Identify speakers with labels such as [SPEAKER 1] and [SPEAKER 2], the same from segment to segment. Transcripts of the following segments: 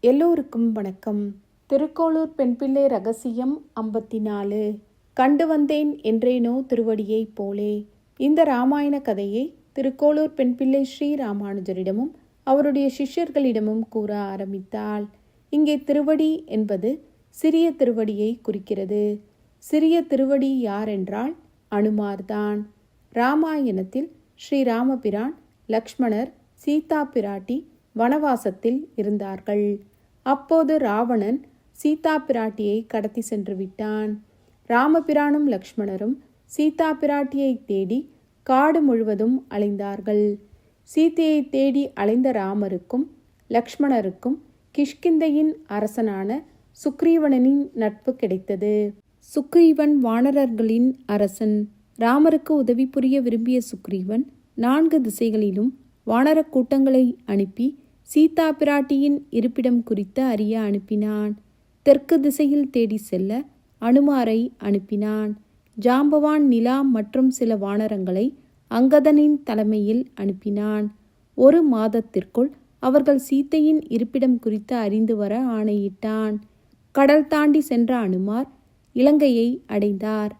[SPEAKER 1] எல்லோருக்கும் வணக்கம். திருக்கோளூர் பெண்பிள்ளை ரகசியம் ஐம்பத்தி நாலு கண்டு வந்தேன் என்றேனோ திருவடியைப் போலே. இந்த ராமாயண கதையை திருக்கோளூர் பெண்பிள்ளை ஸ்ரீ ராமானுஜரிடமும் அவருடைய சிஷ்யர்களிடமும் கூற ஆரம்பித்தாள். இங்கே திருவடி என்பது சிறிய திருவடியை குறிக்கிறது. சிறிய திருவடி யாரென்றால் அனுமார்தான். ராமாயணத்தில் ஸ்ரீராமபிரான் லக்ஷ்மணர் சீதா பிராட்டி வனவாசத்தில் இருந்தார்கள். அப்போது ராவணன் சீதா பிராட்டியை கடத்தி சென்று விட்டான். ராமபிரானும் லக்ஷ்மணரும் சீதா பிராட்டியை தேடி காடு முழுவதும் அலைந்தார்கள். சீதையை தேடி அலைந்த ராமருக்கும் லக்ஷ்மணருக்கும் கிஷ்கிந்தையின் அரசனான சுக்ரீவனின் நட்பு கிடைத்தது. சுக்ரீவன் வானரர்களின் அரசன். ராமருக்கு உதவி புரிய விரும்பிய சுக்ரீவன் நான்கு திசைகளிலும் வானரக் கூட்டங்களை அனுப்பி சீதா பிராட்டியின் இருப்பிடம் குறித்து அறிய அனுப்பினான். தெற்கு திசையில் தேடி செல்ல அனுமாரை அனுப்பினான். ஜாம்பவான் நிலா மற்றும் சில வானரங்களை அங்கதனின் தலைமையில் அனுப்பினான். ஒரு மாதத்திற்குள் அவர்கள் சீத்தையின் இருப்பிடம் குறித்து அறிந்து வர ஆணையிட்டான். கடல் தாண்டி சென்ற அனுமார் இலங்கையை அடைந்தார்.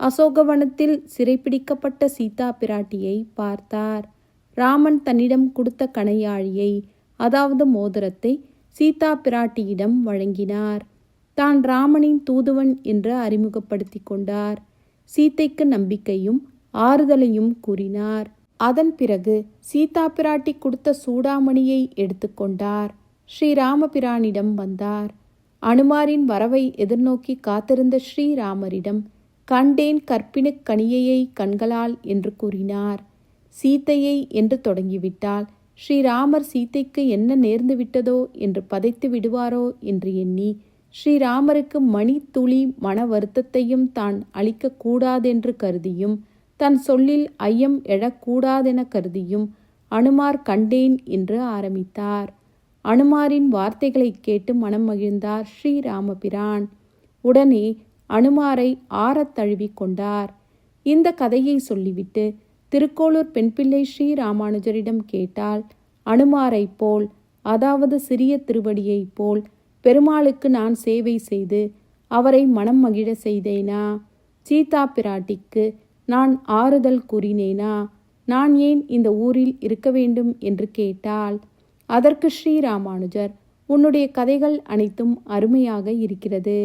[SPEAKER 1] அசோகவனத்தில் சிறைப்பிடிக்கப்பட்ட சீதா பிராட்டியை பார்த்தார். ராமன் தன்னிடம் கொடுத்த கணையாழியை அதாவது மோதிரத்தை சீதா பிராட்டியிடம் வழங்கினார். தான் ராமனின் தூதுவன் என்று அறிமுகப்படுத்தி கொண்டார். சீதைக்கு நம்பிக்கையும் ஆறுதலையும் கூறினார். அதன் பிறகு சீதா பிராட்டி கொடுத்த சூடாமணியை எடுத்துக்கொண்டார் ஸ்ரீராமபிரானிடம் வந்தார். அனுமாரின் வரவை எதிர்நோக்கி காத்திருந்த ஸ்ரீராமரிடம் கண்டேன் கற்பிணுக் கனியையை கண்களால் என்று கூறினார். சீத்தையை என்று தொடங்கிவிட்டால் ஸ்ரீராமர் சீதைக்கு என்ன நேர்ந்து விட்டதோ என்று பதைத்து விடுவாரோ என்று எண்ணி ஸ்ரீராமருக்கு மணித்துளி மன வருத்தத்தையும் தான் அளிக்கக்கூடாதென்று கருதியும் தன் சொல்லில் ஐயம் எழக்கூடாதென கருதியும் அனுமார் கண்டேன் என்று ஆரம்பித்தார். அனுமாரின் வார்த்தைகளை கேட்டு மனம் மகிழ்ந்தார் ஸ்ரீராமபிரான். உடனே அனுமாரை ஆறத் தழுவி கொண்டார். இந்த கதையை சொல்லிவிட்டு திருக்கோளூர் பெண்பிள்ளை ஸ்ரீ ராமானுஜரிடம் கேட்டால் அனுமாரைப் போல் அதாவது சிறிய திருவடியைப் போல் பெருமாளுக்கு நான் சேவை செய்து அவரை மனம் மகிழ செய்தேனா? சீதா பிராட்டிக்கு நான் ஆறுதல் கூறினேனா? நான் ஏன் இந்த ஊரில் இருக்க வேண்டும்? என்று கேட்டாள். அதற்கு ஸ்ரீராமானுஜர் உன்னுடைய கதைகள் அனைத்தும் அருமையாக இருக்கிறது.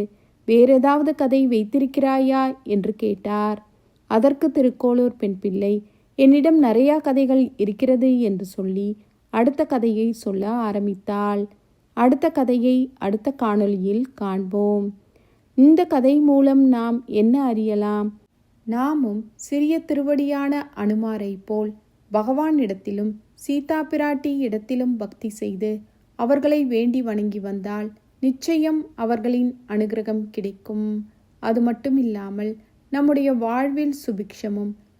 [SPEAKER 1] வேறேதாவது கதை வைத்திருக்கிறாயா? என்று கேட்டார். அதற்கு திருக்கோளூர் பெண் பிள்ளை என்னிடம் நிறையா கதைகள் இருக்கிறது என்று சொல்லி அடுத்த கதையை சொல்ல ஆரம்பித்தாள். அடுத்த கதையை அடுத்த காணொளியில் காண்போம். இந்த கதை மூலம் நாம் என்ன அறியலாம்? நாமும் சிறிய திருவடியான அனுமாரை போல் பகவானிடத்திலும் சீதா பிராட்டி இடத்திலும் பக்தி செய்து அவர்களை வேண்டி வணங்கி வந்தால் நிச்சயம் அவர்களின் அனுகிரகம் கிடைக்கும். அது மட்டும் இல்லாமல் நம்முடைய வாழ்வில் சுபிக்ஷமும்